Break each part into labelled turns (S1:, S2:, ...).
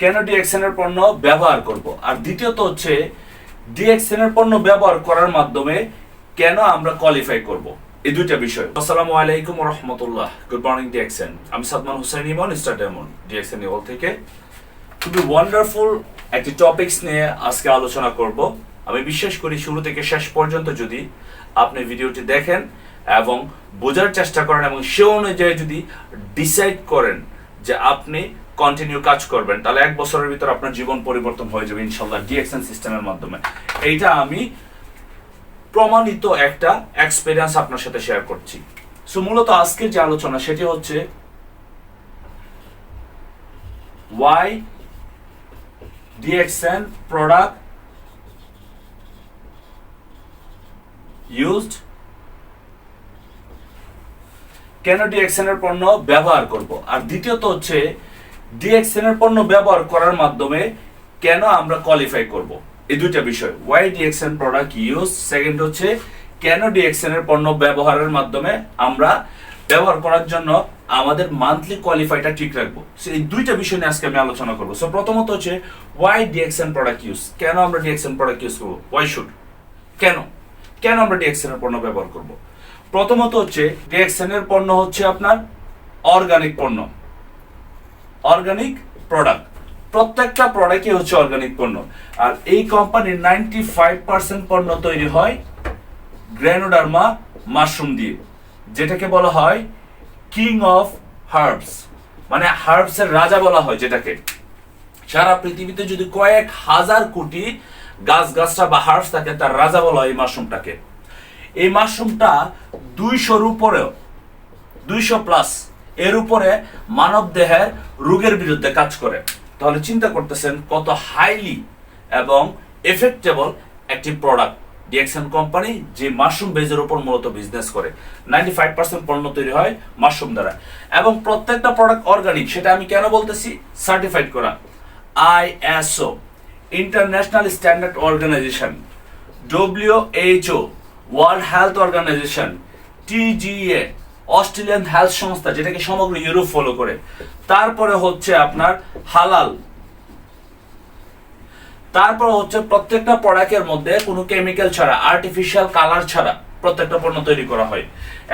S1: কেন ডিএক্সএন এর পণ্য ব্যবহার করব? আর দ্বিতীয়ত হচ্ছে ডিএক্সএন এর পণ্য ব্যবহার করার মাধ্যমে কেন আমরা কোয়ালিফাই করব? এই দুইটা বিষয়। আসসালামু আলাইকুম রহমতুল্লাহ। গুড মর্নিং ডিএক্সএন আমি সাদমান হুসাইন ইমন স্টার ডিএক্সএন ইমন থেকে। খুবই ওয়ান্ডারফুল একটি টপিকস নিয়ে আজকে আলোচনা করব। আমি বিশ্বাস করি শুরু থেকে শেষ পর্যন্ত যদি আপনি ভিডিওটি দেখেন এবং বোঝার চেষ্টা করেন এবং সে অনুযায়ী যদি ডিসাইড করেন যে আপনি কন্টিনিউ কাজ করবেন, তাহলে এক বছরের ভিতর আপনার জীবন পরিবর্তন হয়ে যাবে ইনশাল্লাহ ডিএক্সএন সিস্টেমের মাধ্যমে। এইটা আমি প্রমাণিত একটা এক্সপিরিয়েন্স আপনার সাথে শেয়ার করছি। সো মূলত আজকের যে আলোচনা, সেটি হচ্ছে why DXN product used কেন ডিএক্সএন এর পণ্য ব্যবহার করব? আর দ্বিতীয়ত হচ্ছে ডিএক্সএন এর পণ্য ব্যবহার করার মাধ্যমে কেন আমরা কোয়ালিফাই করব? এই দুইটা বিষয়। Why DXN product use second হচ্ছে, কেন ডিএক্সএন এর পণ্য ব্যবহারের মাধ্যমে আমরা ব্যবহার করার জন্য আমাদের মান্থলি কোয়ালিফাইটা ঠিক রাখব? এই দুইটা বিষয় নিয়ে আজকে আমি আলোচনা করব। সো প্রথমত হচ্ছে ওয়াই ডিএক্সএন প্রোডাক্ট ইউজ কেন আমরা ডিএক্সএন প্রোডাক্ট ইউজ করব? ওয়াই শুড কেন? কেন আমরা ডিএক্সএন এর পণ্য ব্যবহার করব? প্রথমত হচ্ছে ডিএক্সএন এর পণ্য হচ্ছে আপনার অর্গানিক পণ্য। অর্গানিক প্রোডাক্ট প্রত্যেকটা প্রোডাক্টই হচ্ছে অর্গানিক পণ্য। আর এই কোম্পানির নাইনটি ফাইভ পার্সেন্ট পণ্য তৈরি হয় গ্র্যানোডার্মা মাশরুম দিয়ে, যেটাকে বলা হয় কিং অফ হার্বস মানে হার্বসের রাজা বলা হয় যেটাকে। সারা পৃথিবীতে যদি কয়েক হাজার কোটি গাছ গাছটা বা হার্বস থাকে, তার রাজা বলা হয় এই মাশরুমটাকে এই মাশরুমটা দুইশোর উপরেও, দুইশো প্লাস এর উপরে মানব দেহের রোগের বিরুদ্ধে কাজ করে। তাহলে চিন্তা করতেছেন কত হাইলি এবং এফেক্টেবল একটি প্রোডাক্ট ডিএক্সএন কোম্পানি যে মাশরুম বেজের উপর মূলত বিজনেস করে। নাইনটি ফাইভ পার্সেন্ট পণ্য তৈরি হয় মাশরুম দ্বারা। এবং প্রত্যেকটা প্রোডাক্ট অর্গানিক সেটা আমি কেন বলতেছি? সার্টিফাইড করা। ISO international standard organization WHO world health organization TGA Australian health সংস্থা যেটাকে সমগ্র ইউরোপ ফলো করে। তারপরে হচ্ছে আপনার হালাল। তারপর হচ্ছে প্রত্যেকটা প্রোডাক্টের মধ্যে কোনো কেমিক্যাল ছাড়া আর্টিফিশিয়াল কালার ছাড়া প্রত্যেকটা পণ্য তৈরি করা হয়।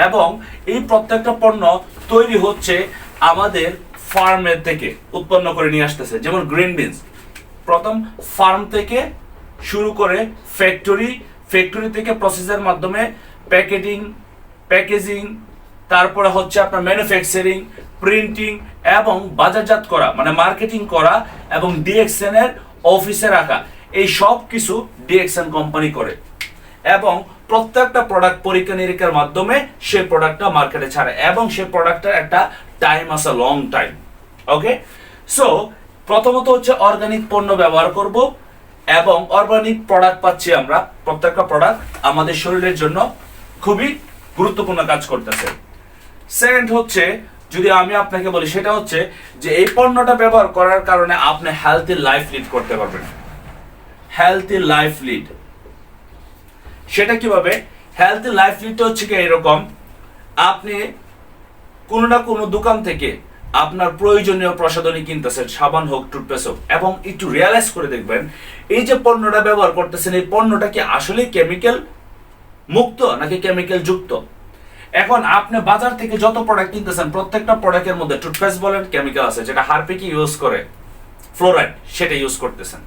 S1: এবং এই প্রত্যেকটা পণ্য তৈরি হচ্ছে আমাদের ফার্মের থেকে উৎপন্ন করে নিয়ে আসতেছে। যেমন গ্রিন বিনস প্রথম ফার্ম থেকে শুরু করে ফ্যাক্টরি ফ্যাক্টরি থেকে প্রসেসের মাধ্যমে প্যাকেটিং প্যাকেজিং তারপরে হচ্ছে আপনার ম্যানুফ্যাকচারিং প্রিন্টিং এবং বাজারজাত করা মানে মার্কেটিং করা এবং ডিএক্সএন এর অফিসে রাখা, এই সব কিছু ডিএক্সএন কোম্পানি করে। এবং প্রত্যেকটা প্রোডাক্ট পরীক্ষা নিরীক্ষার মাধ্যমে সেই প্রোডাক্টটা মার্কেটে ছাড়ে এবং সেই প্রোডাক্টের একটা টাইম আছে লং টাইম ওকে সো প্রথমত হচ্ছে অর্গানিক পণ্য ব্যবহার করব এবং অর্গানিক প্রোডাক্ট পাচ্ছি আমরা, প্রত্যেকটা প্রোডাক্ট আমাদের শরীরের জন্য খুবই গুরুত্বপূর্ণ কাজ করতেছে। সেকেন্ড হচ্ছে, যদি আমি আপনাকে বলি, সেটা হচ্ছে যে এই পণ্যটা ব্যবহার করার কারণে আপনি হেলথি লাইফ লিড করতে পারবেন। হেলথি লাইফ লিড সেটা কীভাবে? হেলথি লাইফ লিডটা হচ্ছে কি এরকম, আপনি কোনো না কোনো দোকান থেকে আপনার প্রয়োজনীয় প্রসাধনী কিনতেছেন, সাবান হোক, টুথপেস্ট হোক, এবং একটু রিয়ালাইজ করে দেখবেন, এই যে পণ্যটা ব্যবহার করতেছেন, এই পণ্যটা কি আসলে কেমিক্যাল মুক্ত নাকি কেমিক্যাল যুক্ত? এখন আপনি বাজার থেকে যত প্রোডাক্ট কিনতেছেন, প্রত্যেকটা প্রোডাক্টের মধ্যে টুথপেস্ট বলেন কেমিক্যাল আছে, যেটা হারপিকে ইউজ করে? ফ্লোরাইড সেটা ইউজ করতেছেন।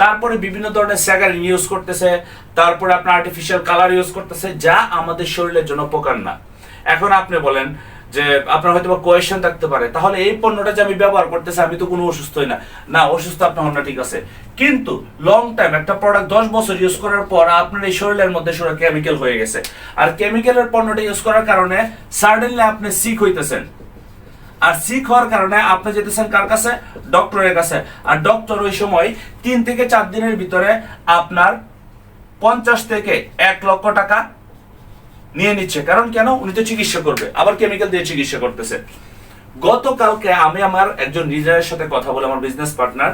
S1: তারপরে বিভিন্ন ধরনের স্যাগারিন ইউজ করতেছে, তারপরে আপনার আর্টিফিশিয়াল কালার ইউজ করতেছে, যা আমাদের শরীরের জন্য উপকার না। এখন আপনি বলেন যে আপনার হয়তো কোয়েশন থাকতে পারে। তাহলে এই পণ্যটা যে আমি ব্যবহার করতেছি, আমি তো কোনো অসুস্থ হই না। না, অসুস্থ আপনার হন ঠিক আছে। কিন্তু লং টাইম একটা প্রোডাক্ট দশ বছর ইউজ করার পর আপনার এই শরীরের মধ্যে শরীর কেমিক্যাল হয়ে গেছে। আর কেমিক্যালের পণ্যটা ইউজ করার কারণে সাডেনলি আপনি সিক হইতেছেন। আর সিক হওয়ার কারণে আপনি যেতেছেন কার কাছে? ডক্টরের কাছে। আর ডক্টর ওই সময় তিন থেকে চার দিনের ভিতরে আপনার পঞ্চাশ থেকে এক লক্ষ টাকা নিয়ে নিচ্ছে। কারণ কেন? উনি তো চিকিৎসা করবে। আবার কেমিক্যাল দিয়ে চিকিৎসা করতেছে। গতকালকে আমি আমার একজন লিডারের সাথে কথা বলে আমার বিজনেস পার্টনার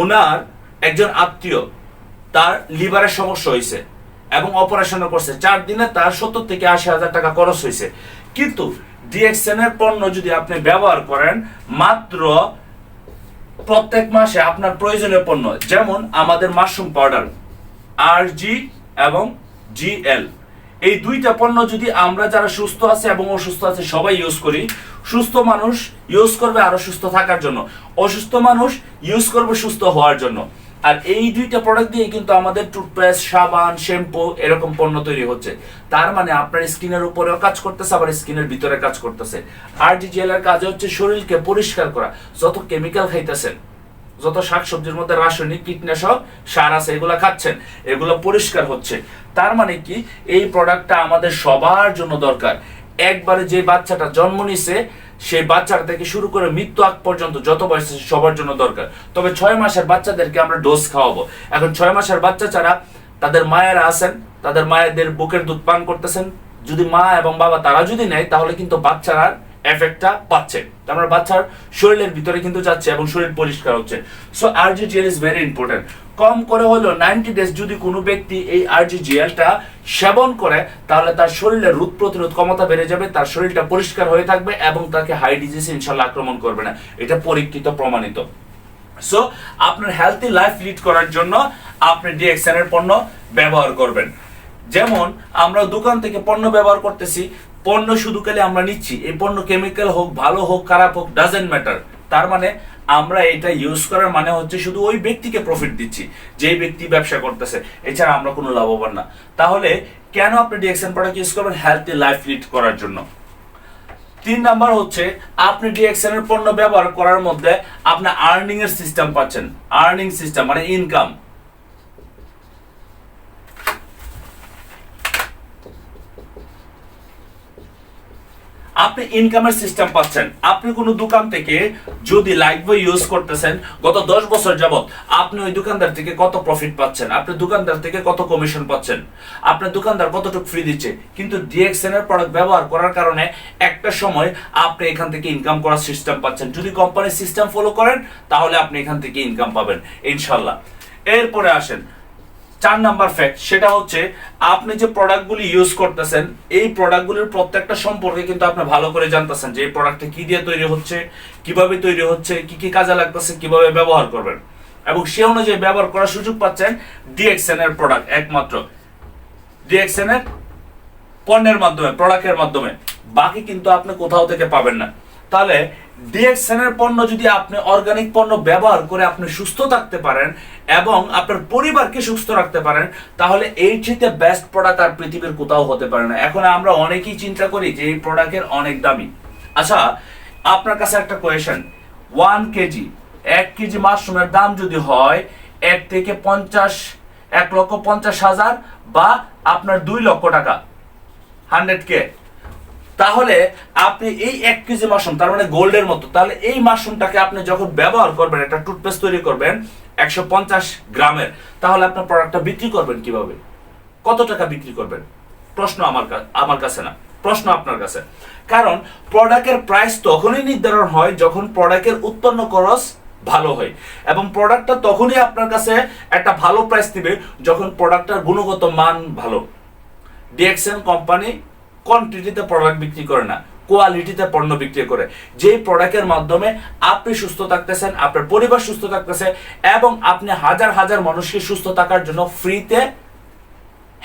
S1: ওনার একজন আত্মীয়, তার লিভারের সমস্যা হয়েছে এবং অপারেশনও করছে। চার দিনে তার সত্তর থেকে আশি হাজার টাকা খরচ হয়েছে। কিন্তু ডিএক্সএন এর পণ্য যদি আপনি ব্যবহার করেন, মাত্র প্রত্যেক মাসে আপনার প্রয়োজনীয় পণ্য, যেমন আমাদের মাশরুম পাউডার আর জি এবং জিএল এই দুইটা পণ্য যদি আমরা যারা সুস্থ আছে এবং অসুস্থ আছে সবাই ইউজ করি, সুস্থ মানুষ ইউজ করবে আরও সুস্থ থাকার জন্য। অসুস্থ মানুষ ইউজ করবে সুস্থ হওয়ার জন্য। আর এই দুইটা প্রোডাক্ট দিয়ে কিন্তু আমাদের টুথপেস্ট সাবান শ্যাম্পু এরকম পণ্য তৈরি হচ্ছে। তার মানে আপনার স্কিনের উপরেও কাজ করতেছে, আবার স্কিনের ভিতরে কাজ করতেছে। আর এর কাজ হচ্ছে শরীরকে পরিষ্কার করা, যত কেমিক্যাল খাইতেছেন যত শাকসবজির মধ্যে রাসায়নিক কীটনাশক, সার আছে, এগুলো খাচ্ছেন, এগুলো পরিষ্কার হচ্ছে। তার মানে কি? এই প্রোডাক্টটা আমাদের সবার জন্য দরকার। একবারে যে বাচ্চাটা জন্ম নিছে, সেই বাচ্চাটা থেকে শুরু করে মৃত্যু আগ পর্যন্ত যত বয়স সবার জন্য দরকার। তবে ছয় মাসের বাচ্চাদেরকে আমরা ডোজ খাওয়াবো। এখন ছয় মাসের বাচ্চা ছাড়া তাদের মায়েরা আছেন, তাদের মায়েদের বুকের দুধ পান করতেছেন। যদি মা এবং বাবা তারা যদি নেয়, তাহলে কিন্তু বাচ্চারা এফেক্টটা পাচ্ছে। তার মানে বাচ্চার শরীরের ভিতরে কিন্তু যাচ্ছে এবং শরীর পরিষ্কার হচ্ছে। So RGGL is very important কম করে হলো নাইনটি ডেজ যদি কোনো ব্যক্তি এই আরজিজিএলটা সেবন করে, তাহলে তার শরীরের রোগ প্রতিরোধ ক্ষমতা বেড়ে যাবে, তার শরীরটা পরিষ্কার হয়ে থাকবে এবং তাকে হাই ডিজিজ ইনশাল্লাহ আক্রমণ করবে না। এটা পরীক্ষিত, প্রমাণিত। সো আপনার হেলথি লাইফ লিড করার জন্য আপনি ডিএক্সএন এর পণ্য ব্যবহার করবেন। যেমন, আমরা দোকান থেকে পণ্য ব্যবহার করতেছি পণ্য শুধু কালে আমরা নিচ্ছি। এই পণ্য কেমিক্যাল হোক, ভালো হোক, খারাপ হোক ডাজেন্ট ম্যাটার তার মানে আমরা এটা ইউজ করার মানে হচ্ছে শুধু ওই ব্যক্তিকে প্রফিট দিচ্ছি, যেই ব্যক্তি ব্যবসা করতেছে। এছাড়া আমরা কোনো লাভবান না। তাহলে কেন আপনি ডিএক্সএন প্রোডাক্ট ইউজ করবেন? হেলথি লাইফ লিড করার জন্য। তিন নাম্বার হচ্ছে, আপনি ডিএক্সএন এর পণ্য ব্যবহার করার মধ্যে আপনি আর্নিং এর সিস্টেম পাচ্ছেন। আর্নিং সিস্টেম মানে ইনকাম আপনি ইনকামের সিস্টেম পাচ্ছেন। আপনি কোনো দোকান থেকে যদি লাইট বই ইউজ করতেছেন, গত দশ বছর যাবত আপনি ওই দোকানদার থেকে কত প্রফিট পাচ্ছেন? আপনি দোকানদার থেকে কত কমিশন পাচ্ছেন? আপনার দোকানদার কতটুকু ফ্রি দিচ্ছে? কিন্তু ডিএক্সএন এর প্রোডাক্ট ব্যবহার করার কারণে একটা সময় আপনি এখান থেকে ইনকাম করার সিস্টেম পাচ্ছেন। যদি কোম্পানির সিস্টেম ফলো করেন, তাহলে আপনি এখান থেকে ইনকাম পাবেন, ইনশাল্লাহ। এরপরে আসেন। চার নাম্বার ফ্যাক্ট সেটা হচ্ছে আপনি যে প্রোডাক্টগুলি ইউজ করতেছেন, এই প্রোডাক্টগুলির প্রত্যেকটা সম্পর্কে কিন্তু আপনি ভালো করে জানতেছেন যে এই প্রোডাক্টটা কি দিয়ে তৈরি হচ্ছে, কীভাবে তৈরি হচ্ছে, কি কি কাজে লাগতেছে, কীভাবে ব্যবহার করবেন। এবং সে অনুযায়ী ব্যবহার করার সুযোগ পাচ্ছেন ডিএক্সএন এর প্রোডাক্ট একমাত্র। ডিএক্সএন এর পণ্যের মাধ্যমে প্রোডাক্টের মাধ্যমে। বাকি কিন্তু আপনি কোথাও থেকে পাবেন না। তাহলে ডিএক্সএন এর পণ্য যদি আপনি অর্গানিক পণ্য ব্যবহার করে আপনি সুস্থ থাকতে পারেন এবং আপনার পরিবারকে সুস্থ রাখতে পারেন, তাহলে এই চেয়ে বেস্ট প্রোডাক্ট আর পৃথিবীর কোথাও হতে পারে না। এখন আমরা অনেকেই চিন্তা করি যে এই প্রোডাক্টের অনেক দামি। আচ্ছা আপনার কাছে একটা কোয়েশন ওয়ান কেজি এক কেজি মাশরুমের দাম যদি হয়, এক থেকে পঞ্চাশ, এক লক্ষ পঞ্চাশ হাজার বা আপনার দুই লক্ষ টাকা হান্ড্রেড কে তাহলে আপনি এই এক কেজি মাশরুম, তার মানে গোল্ডের মতো, তাহলে এই মাশরুমটাকে আপনি যখন ব্যবহার করবেন, একটা টুথপেস্ট তৈরি করবেন একশো পঞ্চাশ গ্রামের, তাহলে আপনার প্রোডাক্টটা বিক্রি করবেন কীভাবে? কত টাকা বিক্রি করবেন? প্রশ্ন আমার আমার কাছে না, প্রশ্ন আপনার কাছে। কারণ প্রোডাক্টের প্রাইস তখনই নির্ধারণ হয় যখন প্রোডাক্টের উৎপন্ন খরচ ভালো হয়। এবং প্রোডাক্টটা তখনই আপনার কাছে একটা ভালো প্রাইস দিবে যখন প্রোডাক্টটার গুণগত মান ভালো। ডিএক্সএন কোম্পানি কোয়ান্টিটিতে প্রোডাক্ট বিক্রি করে না। কোয়ালিটিতে পণ্য বিক্রি করে। যেই প্রোডাক্টের মাধ্যমে আপনি সুস্থ থাকতেছেন, আপনার পরিবার সুস্থ থাকতেছে এবং আপনি হাজার হাজার মানুষকে সুস্থ থাকার জন্য ফ্রিতে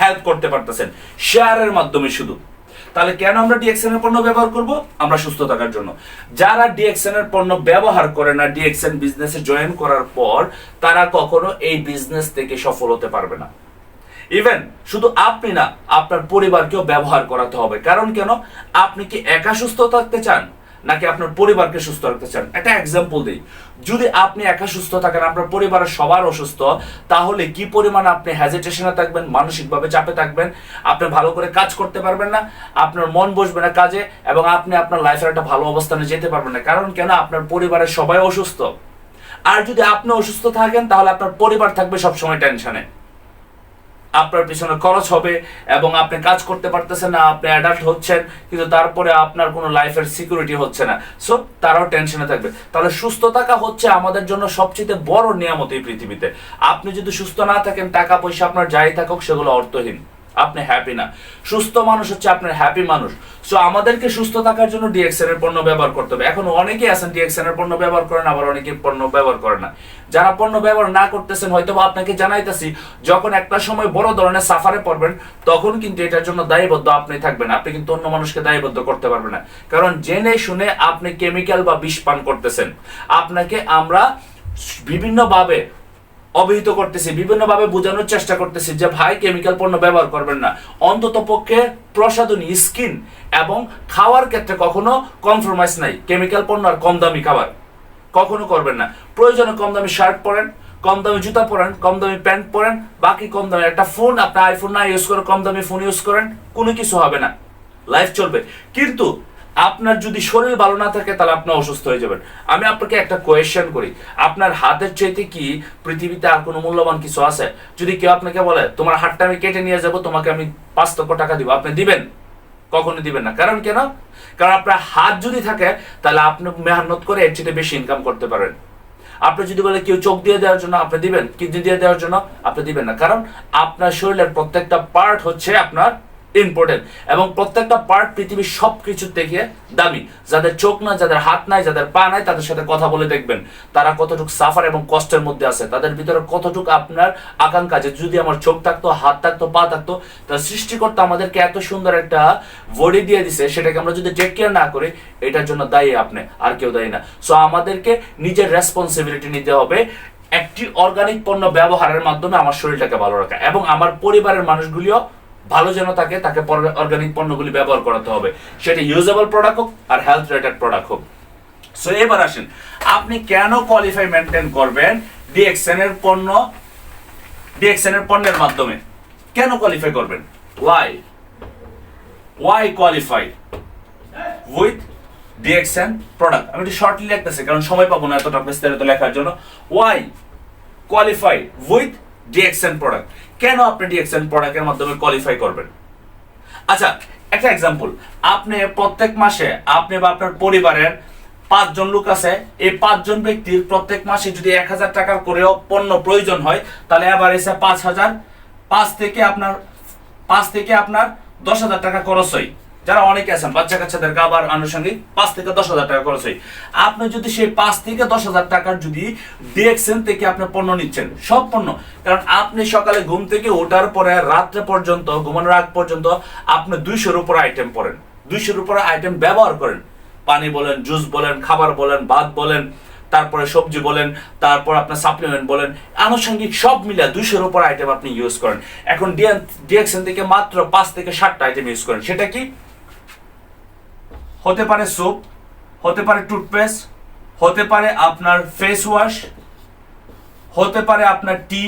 S1: হেল্প করতে পারতেছেন। শেয়ারের মাধ্যমে শুধু। তাহলে কেন আমরা ডিএক্সএন এর পণ্য ব্যবহার করব? আমরা সুস্থ থাকার জন্য। যারা ডিএক্সএন এর পণ্য ব্যবহার করে না ডিএক্সএন বিজনেসে জয়েন করার পর, তারা কখনো এই বিজনেস থেকে সফল হতে পারবে না। ইভেন শুধু আপনি না, আপনার পরিবারকেও ব্যবহার করাতে হবে। কারণ কেন? আপনি কি একা সুস্থ থাকতে চান? নাকি আপনার পরিবারকে সুস্থ রাখতে চান? একটা এক্সাম্পল দিই। যদি আপনি একা সুস্থ থাকেন, আপনার পরিবারের সবার অসুস্থ, তাহলে কি পরিমাণ আপনি হ্যাজিটেশনে থাকবেন, মানসিকভাবে চাপে থাকবেন, আপনি ভালো করে কাজ করতে পারবেন না, আপনার মন বসবে না কাজে, এবং আপনি আপনার লাইফের একটা ভালো অবস্থানে যেতে পারবেন না। কারণ কেন? আপনার পরিবারের সবাই অসুস্থ। আর যদি আপনি অসুস্থ থাকেন, তাহলে আপনার পরিবার থাকবে সবসময় টেনশনে আপনার পিছনে খরচ হবে এবং আপনি কাজ করতে পারতেছেন না, আপনি অ্যাডাল্ট হচ্ছেন, কিন্তু তারপরে আপনার কোনো লাইফের সিকিউরিটি হচ্ছে না। সো তারাও টেনশনে থাকবে। তাহলে সুস্থ থাকা হচ্ছে আমাদের জন্য সবচেয়ে বড় নিয়ামত এই পৃথিবীতে। আপনি যদি সুস্থ না থাকেন টাকা পয়সা আপনার যাই থাকুক, সেগুলো অর্থহীন। আপনি হ্যাপি না। সুস্থ মানুষ হচ্ছে আপনার হ্যাপি মানুষ। সো আমাদেরকে সুস্থ থাকার জন্য ডিএক্সএন এর পণ্য ব্যবহার করতে হবে। এখন অনেকেই আছেন ডিএক্সএন এর পণ্য ব্যবহার করেন, আবার অনেকে পণ্য ব্যবহার করেন না। যারা পণ্য ব্যবহার না করতেছেন হয়তো আপনাকে জানাইতেছি, যখন একটা সময় বড় ধরনের সাফারে পড়বেন, তখন কিন্তু এটার জন্য দায়বদ্ধ আপনি থাকবেন। আপনি কিন্তু অন্য মানুষকে দায়বদ্ধ করতে পারবেন না। কারণ জেনে শুনে আপনি কেমিক্যাল বা বিষ পান করতেছেন। আপনাকে আমরা বিভিন্নভাবে অবহিত করতেছি, বিভিন্নভাবে বোঝানোর চেষ্টা করতেছি যে, ভাই কেমিক্যাল পণ্য ব্যবহার করবেন না। অন্তত পক্ষে প্রসাধনী স্কিন এবং খাওয়ার ক্ষেত্রে কখনো কম্প্রোমাইজ নাই। কেমিক্যাল পণ্য আর কম দামি খাবার কখনো করবেন না। প্রয়োজনে কম দামি শার্ট পরেন, কম দামি জুতা পরেন, কম দামি প্যান্ট পরেন, বাকি কম দামি একটা ফোন আপনার আইফোন না ইউজ করে কম দামি ফোন ইউজ করেন, কোনো কিছু হবে না। লাইফ চলবে। কিন্তু আপনার যদি শরীর ভালো না থাকে, তাহলে আপনি অসুস্থ হয়ে যাবেন। আমি আপনাকে একটা কোয়েশ্চেন করি। আপনার হাতের চাইতে কি পৃথিবীতে আর কোনো মূল্যবান কিছু আছে? যদি কেউ আপনাকে বলে, তোমার হাতটা আমি কেটে নিয়ে যাব, তোমাকে আমি পাঁচ লক্ষ টাকা দিব। আপনি দিবেন? কখনো দিবেন না। কারণ কেন? কারণ আপনার হাত যদি থাকে, তাহলে আপনি মেহনত করে এর চেয়ে বেশি ইনকাম করতে পারেন আপনি যদি বলে কেউ চোখ দিয়ে দেওয়ার জন্য, আপনি দিবেন? কিডনি দিয়ে দেওয়ার জন্য? আপনি দিবেন না। কারণ আপনার শরীরের প্রত্যেকটা পার্ট হচ্ছে আপনার ইম্পর্টেন্ট এবং প্রত্যেকটা পার্ট পৃথিবীর সব কিছু থেকে দামি। যাদের চোখ নাই, যাদের হাত নাই, যাদের পা নাই, তাদের সাথে কথা বলে দেখবেন। তারা কতটুকু সাফার এবং কষ্টের মধ্যে আছে। তাদের ভিতরে কতটুকু আপনার আকাঙ্ক্ষা যে যদি আমার চোখ থাকতো, হাত থাকতো, পা থাকতো, তার সৃষ্টিকর্তা আমাদেরকে এত সুন্দর একটা বডি দিয়ে দিছে, সেটাকে আমরা যদি টেক কেয়ার না করি, এটার জন্য দায়ী আপনি, আর কেউ দায়ী না। সো আমাদেরকে নিজের রেসপন্সিবিলিটি নিতে হবে। একটি অর্গানিক পণ্য ব্যবহারের মাধ্যমে আমার শরীরটাকে ভালো রাখা। এবং আমার পরিবারের মানুষগুলিও ভালো যেন থাকে, তাকে অর্গানিক পণ্যগুলি ব্যবহার করাতে হবে। সেটা ইউজেবল প্রোডাক্ট হোক আর হেলথ রিলেটেড প্রোডাক্ট হোক। সো এবার আসেন, আপনি কেন কোয়ালিফাই মেনটেন করবেন ডিএক্সএন এর পণ্য ডিএক্সএন এর পণ্যের মাধ্যমে? কেন কোয়ালিফাই করবেন? Why why qualify with DXN product আমি একটু শর্টলি লিখতেছি, কারণ সময় পাবো না এতটা বিস্তারিত লেখার জন্য। Why qualify with DXN product কেন আপনি ডিএক্সএন প্রোডাক্টের মাধ্যমে কোয়ালিফাই করবেন? আচ্ছা একটা এক্সাম্পল আপনি প্রত্যেক মাসে আপনি বা আপনার পরিবারের পাঁচজন লোক আছে, এই পাঁচজন ব্যক্তির প্রত্যেক মাসে যদি এক হাজার টাকার করেও পণ্য প্রয়োজন হয়, তাহলে আবার এসে পাঁচ হাজার, পাঁচ থেকে আপনার, পাঁচ থেকে আপনার দশ হাজার টাকা খরচ হয়। যারা অনেকে আছেন, বাচ্চা কাচ্চাদেরকে আবার আনুষঙ্গিক পাঁচ থেকে দশ হাজার টাকা খরচ হয়। আপনি যদি সেই পাঁচ থেকে দশ হাজার টাকার যদি ডিএক্সএন থেকে আপনি পণ্য নিচ্ছেন, সব পণ্য। কারণ আপনি সকালে ঘুম থেকে ওঠার পরে, রাত্রে পর্যন্ত, ঘুমানোর আগ পর্যন্ত আপনি দুইশোর উপর আইটেম পড়েন। দুইশোর উপরে আইটেম ব্যবহার করেন। পানি বলেন জুস বলেন, খাবার বলেন, ভাত বলেন, তারপরে সবজি বলেন, তারপর আপনার সাপ্লিমেন্ট বলেন, আনুষঙ্গিক সব মিলে দুইশোর উপর আইটেম আপনি ইউজ করেন। এখন ডিএক্সএন থেকে মাত্র পাঁচ থেকে ষাটটা আইটেম ইউজ করেন। সেটা কি? হতে পারে সোপ হতে পারে টুথপেস্ট হতে পারে আপনার ফেস ওয়াশ হতে পারে আপনার টি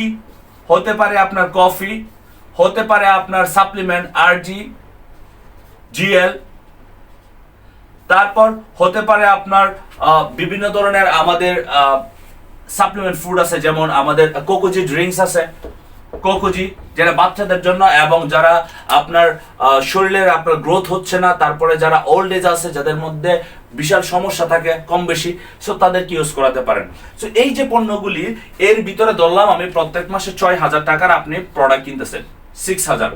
S1: হতে পারে আপনার কফি হতে পারে আপনার সাপ্লিমেন্ট আরজি জিএল তারপর হতে পারে আপনার বিভিন্ন ধরনের আমাদের সাপ্লিমেন্ট ফুড আছে, যেমন আমাদের কোকোজি ড্রিঙ্কস আছে কোকোজি, যারা বাচ্চাদের জন্য এবং যারা আপনার শরীরের আপনার গ্রোথ হচ্ছে না, তারপরে যারা ওল্ড এজ আছে, যাদের মধ্যে বিশাল সমস্যা থাকে, কম বেশি সো তাদেরকে ইউজ করাতে পারেন? সো এই যে পণ্যগুলি, এর ভিতরে ধরলাম আমি প্রত্যেক মাসে ছয় হাজার টাকার আপনি প্রোডাক্ট কিনতেছেন সিক্স হাজার।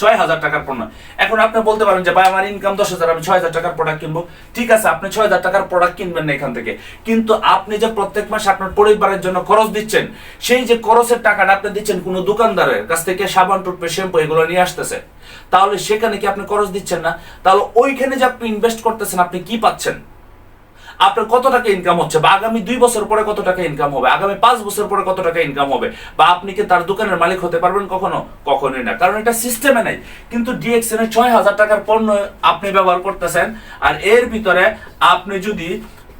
S1: ছয় হাজার টাকার পণ্য এখন আপনি বলতে পারেন যে, ভাই, আমার ইনকাম দশ হাজার, আমি ছয় হাজার টাকার প্রোডাক্ট কিনবো। ঠিক আছে, আপনি ছয় হাজার টাকার প্রোডাক্ট কিনবেন না এখান থেকে। কিন্তু আপনি যে প্রত্যেক মাসে আপনার পরিবারের জন্য খরচ দিচ্ছেন, সেই যে খরচের টাকাটা আপনি দিচ্ছেন কোনো দোকানদারের কাছ থেকে সাবান টুটপে শ্যাম্পু, এগুলো নিয়ে আসতেছে, তাহলে সেখানে কি আপনি খরচ দিচ্ছেন না? তাহলে ওইখানে যে আপনি ইনভেস্ট করতেছেন, আপনি কি পাচ্ছেন? আপনার কত টাকা ইনকাম হচ্ছে? বা আগামী দুই বছর পরে কত টাকা ইনকাম হবে? আগামী পাঁচ বছর পরে কত টাকা ইনকাম হবে? বা আপনি কি তার দোকানের মালিক হতে পারবেন কখনো? কখনোই না। কারণ এটা সিস্টেমে নাই। কিন্তু ডিএক্সএন এর ছয় হাজার টাকার পণ্য আপনি ব্যবহার করতেছেন, আর এর ভিতরে আপনি যদি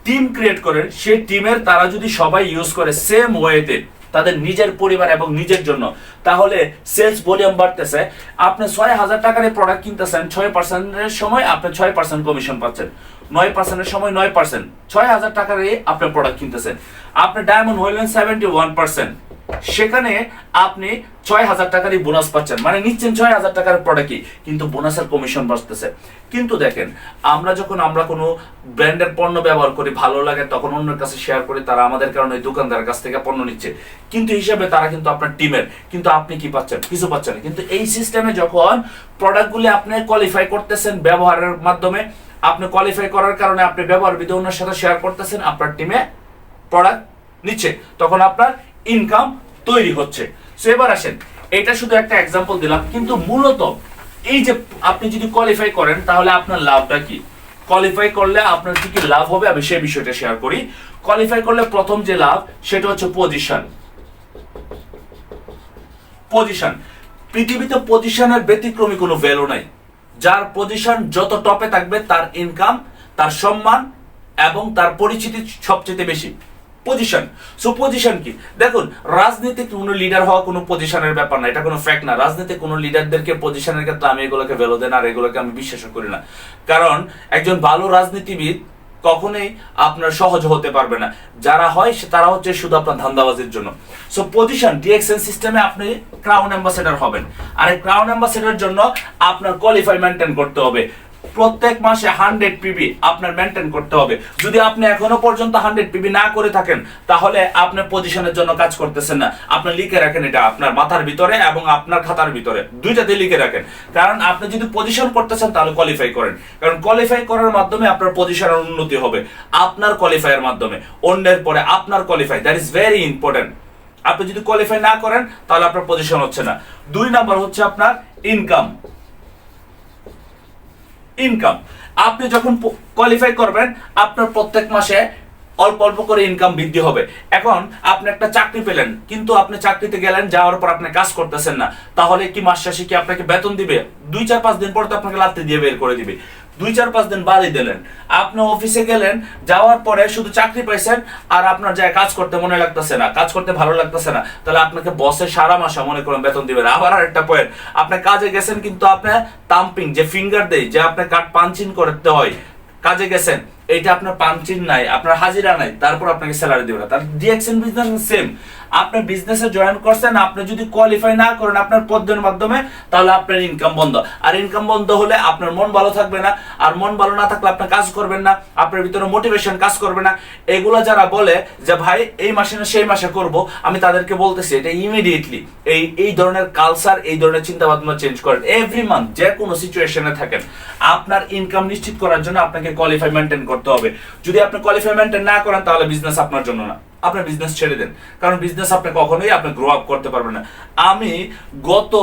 S1: টিম ক্রিয়েট করেন, সেই টিমের তারা যদি সবাই ইউজ করে সেম ওয়েতে তাদের নিজের পরিবার এবং নিজের জন্য। তাহলে সেলস ভলিউম বাড়তেছে। আপনি ছয় হাজার টাকার প্রোডাক্ট কিনতেছেন, ছয় পার্সেন্টের সময় আপনি ছয় পার্সেন্ট কমিশন পাচ্ছেন। নয় পার্সেন্টের সময় নয় পার্সেন্ট ছয় হাজার টাকার আপনি প্রোডাক্ট কিনতেছেন। আপনি ডায়মন্ড হইলেন সেভেন্টি ওয়ান পার্সেন্ট সেখানে আপনি ছয় হাজার টাকারই বোনাস পাচ্ছেন। মানে নিচ্ছেন ছয় হাজার টাকার প্রোডাক্টই কিন্তু বোনাসের কমিশন বাঁচতেছে কিন্তু দেখেন, আমরা যখন আমরা কোনো ব্র্যান্ডের পণ্য ব্যবহার করি, ভালো লাগে, তখন অন্যের কাছে শেয়ার করি, তারা আমাদের কারণে ওই দোকানদারের কাছ থেকে পণ্য নিচ্ছে। কিন্তু হিসাবে তারা কিন্তু আপনার টিমের কিন্তু আপনি কি পাচ্ছেন? কিছু পাচ্ছেন। কিন্তু এই সিস্টেমে যখন প্রোডাক্টগুলি আপনি কোয়ালিফাই করতেছেন ব্যবহারের মাধ্যমে, আপনি কোয়ালিফাই করার কারণে আপনি ব্যবহার বিধি অন্যের সাথে শেয়ার করতেছেন, আপনার টিমে প্রোডাক্ট নিচ্ছে। তখন আপনার ইনকাম তৈরি হচ্ছে। সো এবার আসেন, এটা শুধু একটা এক্সাম্পল দিলাম, কিন্তু মূলত এই যে আপনি যদি কোয়ালিফাই করেন, তাহলে আপনার লাভটা কি? কোয়ালিফাই করলে আপনার কি কি লাভ হবে? আমি সেই বিষয়টা শেয়ার করি। কোয়ালিফাই করলে প্রথম যে লাভ, সেটা হচ্ছে পজিশন পজিশন পৃথিবীতে পজিশনের ব্যতিক্রমী কোনো ভ্যালু নাই। যার পজিশন যত টপে থাকবে, তার ইনকাম তার সম্মান এবং তার পরিচিতি সবচেয়ে বেশি। পজিশন সো পজিশন কি? দেখুন রাজনীতি কোনো লিডার হওয়া কোনো পজিশনের ব্যাপার না, এটা কোনো ফ্যাক্ট না। রাজনীতি কোনো লিডারদেরকে পজিশনের ক্ষেত্রে আমি এগুলোকে ভ্যালু দেন আর এগুলোকে আমি বিশ্বাস করি না। কারণ, একজন ভালো রাজনীতিবিদ কখনোই আপনার সহজ হতে পারবে না। যারা হয় তারা হচ্ছে শুধু আপনার ধান্দাবাজির জন্য। সো পজিশন ডিএক্সএন সিস্টেমে আপনি ক্রাউন অ্যাম্বাসেডর হবেন। আর এই ক্রাউন অ্যাম্বাসেডর জন্য আপনার কোয়ালিফাই মেনটেন করতে হবে। প্রত্যেক মাসে হান্ড্রেড পিবি আপনার মেনটেন করতে হবে। যদি আপনি এখনও পর্যন্ত হান্ড্রেড পিবি না করে থাকেন, তাহলে আপনি পজিশনের জন্য কাজ করতেছেন না। আপনি লিখে রাখেন এটা আপনার মাথার ভিতরে এবং আপনার খাতার ভিতরে। দুইটাতে লিখে রাখেন। কারণ আপনি যদি পজিশন করতেছেন, তাহলে কোয়ালিফাই করেন। কারণ কোয়ালিফাই করার মাধ্যমে আপনার পজিশনের উন্নতি হবে। আপনার কোয়ালিফাইয়ের মাধ্যমে। অন্যের পরে আপনার qualify that is very important আপনি যদি কোয়ালিফাই না করেন, তাহলে আপনার পজিশন হচ্ছে না। দুই নাম্বার হচ্ছে আপনার ইনকাম ইনকাম আপনি যখন কোয়ালিফাই করবেন, আপনার প্রত্যেক মাসে অল্প অল্প করে ইনকাম বৃদ্ধি হবে। এখন আপনি একটা চাকরি পেলেন, কিন্তু আপনি চাকরিতে গেলেন, যাওয়ার পর আপনি কাজ করতেছেন না। তাহলে কি মাস শেষে কি আপনাকে বেতন দিবে? দুই চার পাঁচ দিন পর তো আপনাকে লাত্তি দিয়ে বের করে দিবে। দুই চার পাঁচ দিন বাদই দিলেন। আপনি অফিসে গেলেন, যাওয়ার পরে শুধু চাকরি পাইছেন আর আপনার যায় কাজ করতে মনে লাগতেছে না, কাজ করতে ভালো লাগতেছে না। তাহলে আপনাকে বসে সারা মাসে মনে করেন বেতন দিবেন। আবার আরেকটা পয়েন্ট আপনি কাজে গেছেন কিন্তু আপনি তাম্পিং যে ফিঙ্গার দেয়, যে আপনি কাট পাঞ্চিং করতে হয়, কাজে গেছেন। এইটা আপনার পাঞ্চিন নাই, আপনার হাজিরা নাই, তারপর আপনাকে স্যালারি দিবে না। তার ডিএক্সএন বিজনেস সেম আপনি বিজনেসে জয়েন করছেন, আপনি যদি কোয়ালিফাই না করেন আপনার পদের মাধ্যমে, তাহলে আপনার ইনকাম বন্ধ। আর ইনকাম বন্ধ হলে আপনার মন ভালো থাকবে না, আর মন ভালো না থাকলে আপনি কাজ করবেন না, আপনার ভিতরে মোটিভেশন কাজ করবে না। এগুলো যারা বলে যে, ভাই, এই মাসে না সেই মাসে করব, আমি তাদেরকে বলতেছি, এটা ইমিডিয়েটলি এই এই ধরনের কালচার এই ধরনের চিন্তা ভাবনা চেঞ্জ করেন। এভরি মান্থ যে কোনো সিচুয়েশনে থাকেন, আপনার ইনকাম নিশ্চিত করার জন্য আপনাকে কোয়ালিফাই মেনটেন করতে হবে। যদি আপনি কোয়ালিফাইমেন্টে না করেন, তাহলে বিজনেস আপনার জন্য না। আপনার বিজনেস ছেড়ে দেন। কারণ বিজনেস আপনি কখনোই আপনি গ্রো আপ করতে পারবেন না। আমি গত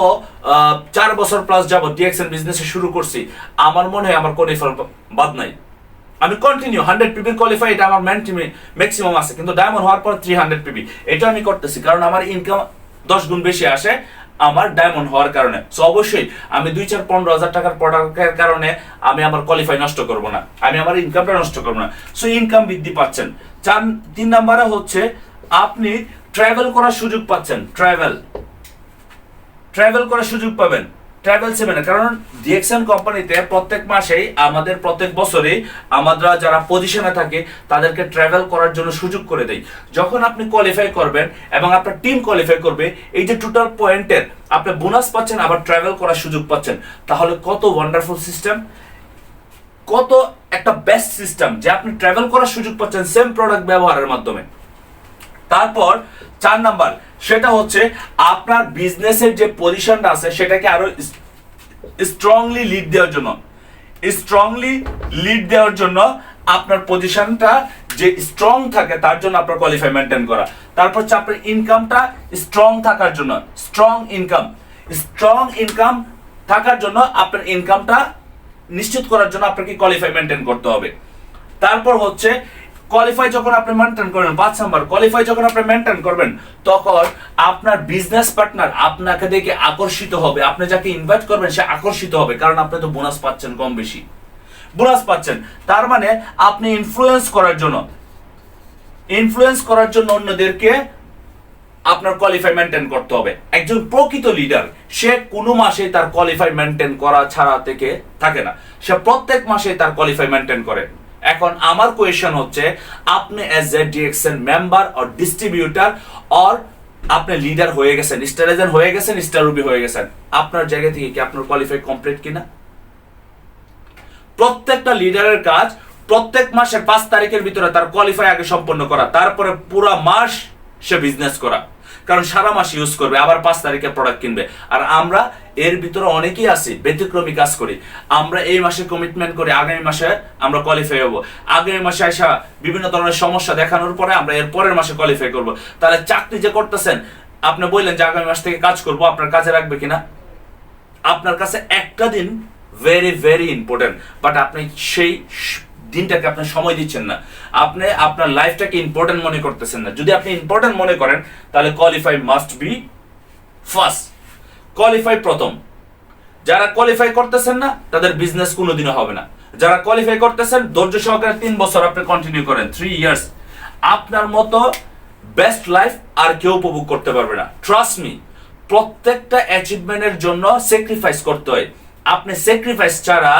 S1: চার বছর প্লাস যাব ডিএক্সএন বিজনেসে শুরু করছি। আমার মনে হয় আমার কোনো বাদ নাই। আমি কন্টিনিউ হান্ড্রেড পিবি কোয়ালিফাই এটা আমার ম্যান টিমে ম্যাক্সিমাম আছে। কিন্তু ডায়মন্ড হওয়ার পর থ্রি হান্ড্রেড পিবি এটা আমি করতেছি। কারণ আমার ইনকাম দশ গুণ বেশি আসে। আমার ডায়মন্ড হওয়ার কারণে। সো অবশ্যই আমি দুই চার পনেরো হাজার টাকার প্রোডাক্টের কারণে আমি আমার কোয়ালিফাই নষ্ট করব না। আমি আমার ইনকামটা নষ্ট করব না। সো ইনকাম বৃদ্ধি পাচ্ছেন। চার, তিন নাম্বারে হচ্ছে আপনি ট্রাভেল করার সুযোগ পাচ্ছেন। ট্রাভেল ট্রাভেল করার সুযোগ পাবেন। ট্রাভেল সেভেনে কারণ ডিএক্সএন কোম্পানিতে প্রত্যেক মাসেই, আমাদের প্রত্যেক বছরে আমরা যারা পজিশনে থাকে, তাদেরকে ট্রাভেল করার জন্য সুযোগ করে দেয় যখন আপনি কোয়ালিফাই করবেন এবং আপনার টিম কোয়ালিফাই করবে, এই যে টোটাল পয়েন্টের আপনি বোনাস পাচ্ছেন, আবার ট্রাভেল করার সুযোগ পাচ্ছেন, তাহলে কত ওয়ান্ডারফুল সিস্টেম কত একটা বেস্ট সিস্টেম যে আপনি ট্রাভেল করার সুযোগ পাচ্ছেন সেম প্রোডাক্ট ব্যবহারের মাধ্যমে। তারপর চার নাম্বার, সেটা হচ্ছে আপনার বিজনেসের যে পজিশনটা আছে, সেটাকে আরও স্ট্রংলি লিড দেওয়ার জন্য। স্ট্রংলি লিড দেওয়ার জন্য আপনার পজিশনটা যে স্ট্রং থাকে, তার জন্য আপনার কোয়ালিফাই মেনটেন করা। তারপর হচ্ছে আপনার ইনকামটা স্ট্রং থাকার জন্য স্ট্রং ইনকাম স্ট্রং ইনকাম থাকার জন্য আপনার ইনকামটা নিশ্চিত করার জন্য আপনাকে কোয়ালিফাই মেনটেন করতে হবে। তারপর হচ্ছে কোয়ালিফাই যখন আপনি মেনটেন করবেন পাঁচ নাম্বার কোয়ালিফাই যখন আপনি মেনটেন করবেন, তখন আপনার বিজনেস পার্টনার আপনাকে দেখে আকর্ষিত হবে। আপনি যাকে ইনভাইট করবেন, সে আকর্ষিত হবে, কারণ আপনি তো বোনাস পাচ্ছেন কম বেশি। বোনাস পাচ্ছেন। তার মানে আপনি ইনফ্লুয়েন্স করার জন্য ইনফ্লুয়েন্স করার জন্য অন্যদেরকে আপনার কোয়ালিফাই মেনটেন করতে হবে। একজন প্রকৃত লিডার সে কোনো মাসে তার কোয়ালিফাই মেনটেন করা ছাড়া থেকে থাকে না। সে প্রত্যেক মাসে তার কোয়ালিফাই মেনটেন করে। এখন আমার কোয়েশন হচ্ছে, আপনি as a DXN member or distributor or আপনি লিডার হয়ে গেছেন স্টার এজেন্ট হয়ে গেছেন স্টার রুবি হয়ে গেছেন, আপনার জায়গা থেকে কি আপনার কোয়ালিফাই কমপ্লিট কিনা? প্রত্যেকটা লিডারের কাজ প্রত্যেক মাসের পাঁচ তারিখের ভিতরে তার কোয়ালিফাই আগে সম্পন্ন করা, তারপরে পুরো মাস সে বিজনেস করা। কারণ সারা মাস ইউজ করবে, আবার পাঁচ তারিখে প্রোডাক্ট কিনবে। আর আমরা এর ভিতরে অনেকেই আছি, ব্যতিক্রমী কাজ করি। আমরা এই মাসে কমিটমেন্ট করি, আগামী মাসে আমরা কোয়ালিফাই হব। আগামী মাসে আসা বিভিন্ন ধরনের সমস্যা দেখানোর পরে আমরা এর পরের মাসে কোয়ালিফাই করব। তাহলে চাকরি যে করতেছেন, আপনি বললেন যে আগামী মাস থেকে কাজ করব, আপনার কাজে রাখবে কিনা? আপনার কাছে একটা দিন ভেরি ভেরি ইম্পর্টেন্ট বাট আপনি সেই দিনটাকে আপনি সময় দিচ্ছেন না। আপনি আপনার লাইফটাকে ইম্পর্টেন্ট মনে করতেছেন না। যদি আপনি ইম্পর্টেন্ট মনে করেন, তাহলে qualify must be first qualify প্রথম। যারা কোয়ালিফাই করতেছেন না, তাদের বিজনেস কোনোদিনও হবে না। যারা কোয়ালিফাই করতেছেন, ধৈর্য সহকারে তিন বছর আপনি কন্টিনিউ করেন থ্রি ইয়ার্স আপনার মতো বেস্ট লাইফ আর কেউ উপভোগ করতে পারবে না। ট্রাস্ট মি প্রত্যেকটা অ্যাচিভমেন্টের জন্য স্যাক্রিফাইস করতে হয়। আপনি স্যাক্রিফাইস ছাড়া,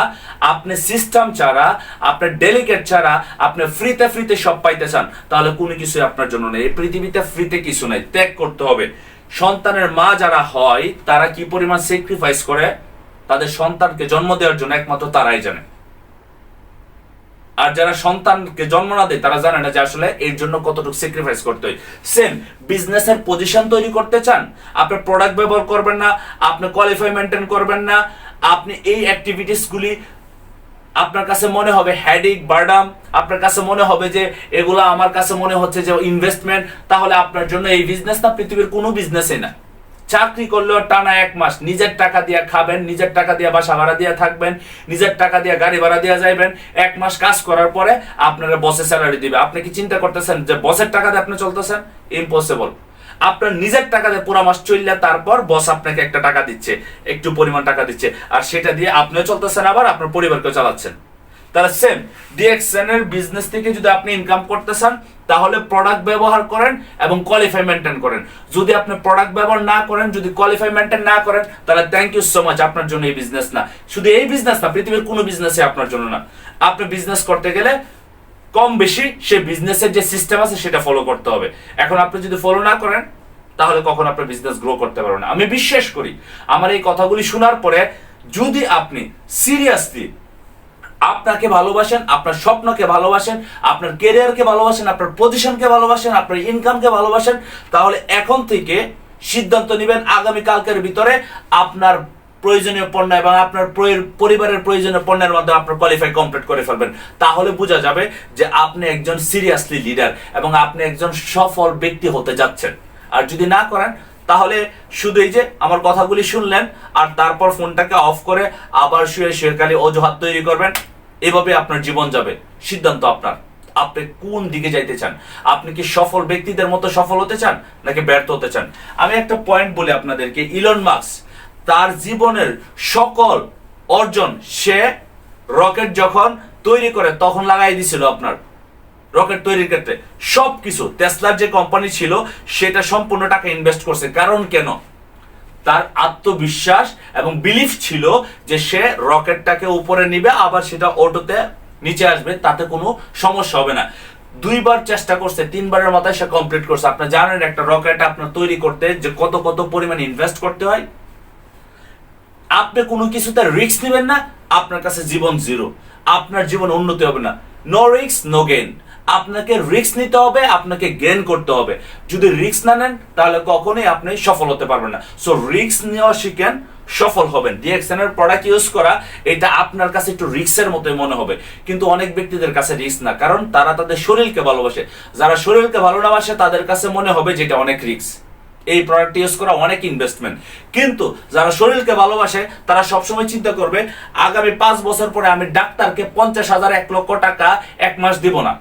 S1: আপনি সিস্টেম ছাড়া আপনার ডেলিকেট ছাড়া, আপনি ফ্রিতে ফ্রিতে সব পাইতে চান, তাহলে কোনো কিছুই আপনার জন্য নেই। এই পৃথিবীতে ফ্রিতে কিছু নাই, ত্যাগ করতে হবে। সন্তানের মা যারা হয়, তারা কি পরিমাণ স্যাক্রিফাইস করে? তাদের সন্তানকে জন্ম দেওয়ার জন্য একমাত্র তারাই জানে। আর যারা সন্তানকে জন্ম না দেয়, তারা জানে না যে আসলে এর জন্য কতটুকু স্যাক্রিফাইস করতে হয়। সেম বিজনেসের পজিশন তৈরি করতে চান। আপনি প্রোডাক্ট ব্যবহার করবেন না, আপনি কোয়ালিফাই মেনটেন করবেন না আপনি এই অ্যাক্টিভিটিস গুলি আপনার কাছে মনে হবে হ্যাডিক বার্ডাম আপনার কাছে মনে হবে যে এগুলো আমার কাছে মনে হচ্ছে যে ইনভেস্টমেন্ট তাহলে আপনার জন্য এই বিজনেস না, পৃথিবীর কোনো বিজনেসই না। চাকরি করলেও টানা এক মাস নিজের টাকা দিয়ে খাবেন, নিজের টাকা দিয়ে বাসা ভাড়া দিয়ে থাকবেন, নিজের টাকা দিয়ে গাড়ি ভাড়া দিয়ে যাইবেন, এক মাস কাজ করার পরে আপনারা বসে স্যালারি দিবে। আপনি কি চিন্তা করতেছেন যে বসের টাকা দিয়ে আপনি চলতেছেন? ইম্পসিবল আপনার নিজের টাকা দিয়ে পুরো মাস চললে তারপর বস আপনাকে একটা টাকা দিচ্ছে, একটু পরিমাণ টাকা দিচ্ছে, আর সেটা দিয়ে আপনিও চলতেছেন আবার, আপনার পরিবারকেও চালাচ্ছেন। তাহলে সেম ডিএক্সএন এর বিজনেস থেকে যদি আপনি ইনকাম করতে চান তাহলে প্রোডাক্ট ব্যবহার করেন এবং কোয়ালিফাই মেনটেন করেন। যদি আপনি প্রোডাক্ট ব্যবহার না করেন, যদি কোয়ালিফাই মেনটেন না করেন, তাহলে থ্যাংক ইউ সো মাচ আপনার জন্য এই বিজনেস না। শুধু এই বিজনেস না, পৃথিবীর কোনো বিজনেসই আপনার জন্য না। আপনি বিজনেস করতে গেলে কম বেশি সে বিজনেসের যে সিস্টেম আছে সেটা ফলো করতে হবে। এখন আপনি যদি ফলো না করেন, তাহলে কখন আপনার বিজনেস গ্রো করতে পারবেন না। আমি বিশ্বাস করি, আমার এই কথাগুলি শোনার পরে যদি আপনি সিরিয়াসলি আপনাকে ভালোবাসেন, আপনার স্বপ্নকে ভালোবাসেন, আপনার কেরিয়ারকে ভালোবাসেন, আপনার পজিশনকে ভালোবাসেন, আপনার ইনকামকে ভালোবাসেন, তাহলে এখন থেকে সিদ্ধান্ত নেবেন আগামী কালকের ভিতরে আপনার প্রয়োজনীয় পণ্য এবং আপনার পরিবারের প্রয়োজনীয় পণ্যের মধ্যে আপনার কোয়ালিফাই কমপ্লিট করে ফেলবেন। তাহলে বোঝা যাবে যে আপনি একজন সিরিয়াসলি লিডার এবং আপনি একজন সফল ব্যক্তি হতে যাচ্ছেন। আর যদি না করেন, তাহলে শুধু এই যে আমার কথাগুলি শুনলেন আর তারপর ফোনটাকে অফ করে আবার শুয়ে খালি অজুহাত তৈরি করবেন, এভাবে আপনার জীবন যাবে। সিদ্ধান্ত আপনার। আপনি কোন দিকে যাইতে চান? আপনি কি সফল ব্যক্তিদের মতো সফল হতে চান নাকি ব্যর্থ হতে চান? আমি একটা পয়েন্ট বলি আপনাদেরকে ইলন মার্কস তার জীবনের সকল অর্জন সে রকেট যখন তৈরি করে, তখন লাগাই দিছিল আপনার। রকেট তৈরির ক্ষেত্রে সবকিছু, টেসলার যে কোম্পানি ছিল, সেটা সম্পূর্ণ টাকা ইনভেস্ট করছে। কারণ কেন? তার আত্মবিশ্বাস এবং বিলিফ ছিল যে সে রকেটটাকে উপরে নিবে, আবার সেটা অটোতে নিচে আসবে, তাতে কোনো সমস্যা হবে না। দুইবার চেষ্টা করছে, তিনবারের মাথায় সে কমপ্লিট করছে। আপনি জানেন, একটা রকেট আপনার তৈরি করতে যে কত কত পরিমাণ ইনভেস্ট করতে হয়? আপনি কোনো কিছুতে রিস্ক নেবেন না, আপনার কাছে জীবন জিরো আপনার জীবন উন্নতি হবে না। নো রিস্ক নো গেইন আপনাকে রিস্ক নিতে হবে, আপনাকে গেইন করতে হবে। যদি রিস্ক না নেন, তাহলে কখনোই আপনি সফল হতে পারবেন না। সো রিস্ক নেওয়া শিখেন, সফল হবেন। ডিএক্সএন এর প্রোডাক্ট ইউজ করা, এটা আপনার কাছে একটু রিস্কের মতোই মনে হবে। কিন্তু অনেক ব্যক্তিদের কাছে রিক্স না, কারণ তারা তাদের শরীরকে ভালোবাসে। যারা শরীরকে ভালো না বাসে, তাদের কাছে মনে হবে যেটা অনেক রিস্ক এই প্রোডাক্ট ইউজ করা অনেক ইনভেস্টমেন্ট কিন্তু যারা শরীরকে ভালোবাসে, তারা সবসময় চিন্তা করবে, আগামী পাঁচ বছর পরে আমি ডাক্তারকে পঞ্চাশ হাজার, এক লক্ষ টাকা এক মাস দিব না।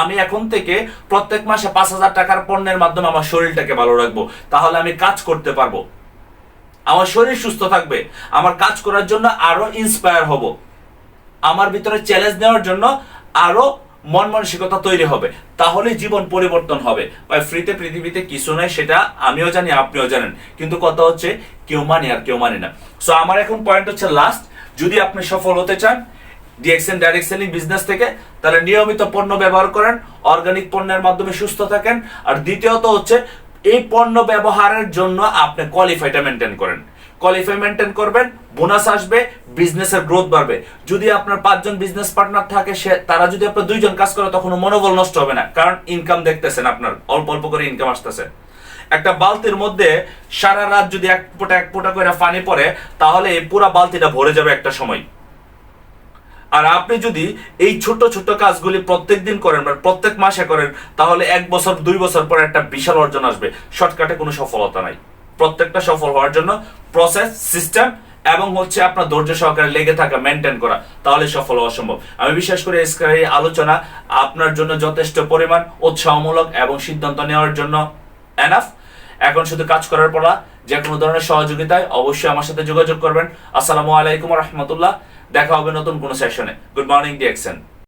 S1: আমি এখন থেকে প্রত্যেক মাসে পাঁচ হাজার টাকার পণ্যের মাধ্যমে আমার শরীরটাকে ভালো রাখব। তাহলে আমি কাজ করতে পারব। আমার শরীর সুস্থ থাকবে। আমার কাজ করার জন্য আরও ইন্সপায়ার হব। আমার ভিতরে চ্যালেঞ্জ নেওয়ার জন্য আরও মন মানসিকতা তৈরি হবে তাহলে জীবন পরিবর্তন হবে। ভাই, ফ্রিতে পৃথিবীতে কিছু নাই, সেটা আমিও জানি, আপনিও জানেন। কিন্তু কথা হচ্ছে, কেউ মানে আর কেউ মানে না। সো আমার এখন পয়েন্ট হচ্ছে লাস্ট যদি আপনি সফল হতে চান ডিএক্সএন ডাইরেক্ট সেলিং বিজনেস থেকে, তাহলে নিয়মিত পণ্য ব্যবহার করেন অর্গানিক পণ্যের মাধ্যমে সুস্থ থাকেন। আর দ্বিতীয়ত হচ্ছে, এই পণ্য ব্যবহারের জন্য আপনি কোয়ালিফাইটা মেনটেন করেন। কোয়ালিফাই মেনটেন করবেন বোনাস আসবে বিজনেসের গ্রোথ বাড়বে। যদি আপনার পাঁচজন বিজনেস পার্টনার থাকে, সে, তারা যদি আপনার দুইজন কাজ করে তখন মনোবল নষ্ট হবে না। কারণ ইনকাম দেখতেছেন আপনার, অল্প অল্প করে ইনকাম আসতেছে। একটা বালতির মধ্যে সারা রাত যদি এক ফোঁটা এক ফোঁটা করে পানি পড়ে, তাহলে এই পুরা বালতিটা ভরে যাবে একটা সময়। আর আপনি যদি এই ছোট ছোট কাজগুলি প্রত্যেক দিন করেন বা প্রত্যেক মাসে করেন, তাহলে এক বছর, দুই বছর পরে একটা বিশাল অর্জন আসবে। শর্টকাটে কোনো সফলতা নাই। প্রত্যেকটা সফল হওয়ার জন্য প্রসেস সিস্টেম এবং হচ্ছে আপনার ধৈর্য সহকারে লেগে থাকা মেনটেন করা, তাহলে সফল হওয়া সম্ভব। আমি বিশ্বাস করি এসকার এই আলোচনা আপনার জন্য যথেষ্ট পরিমাণ উৎসাহমূলক এবং সিদ্ধান্ত নেওয়ার জন্য এনাফ এখন শুধু কাজ করার পর যে কোনো ধরনের সহযোগিতায় অবশ্যই আমার সাথে যোগাযোগ করবেন। আসসালামু আলাইকুম রহমতুল্লাহ। দেখা হবে নতুন কোনো সেশনে গুড মর্নিং ডি ডিএক্সেন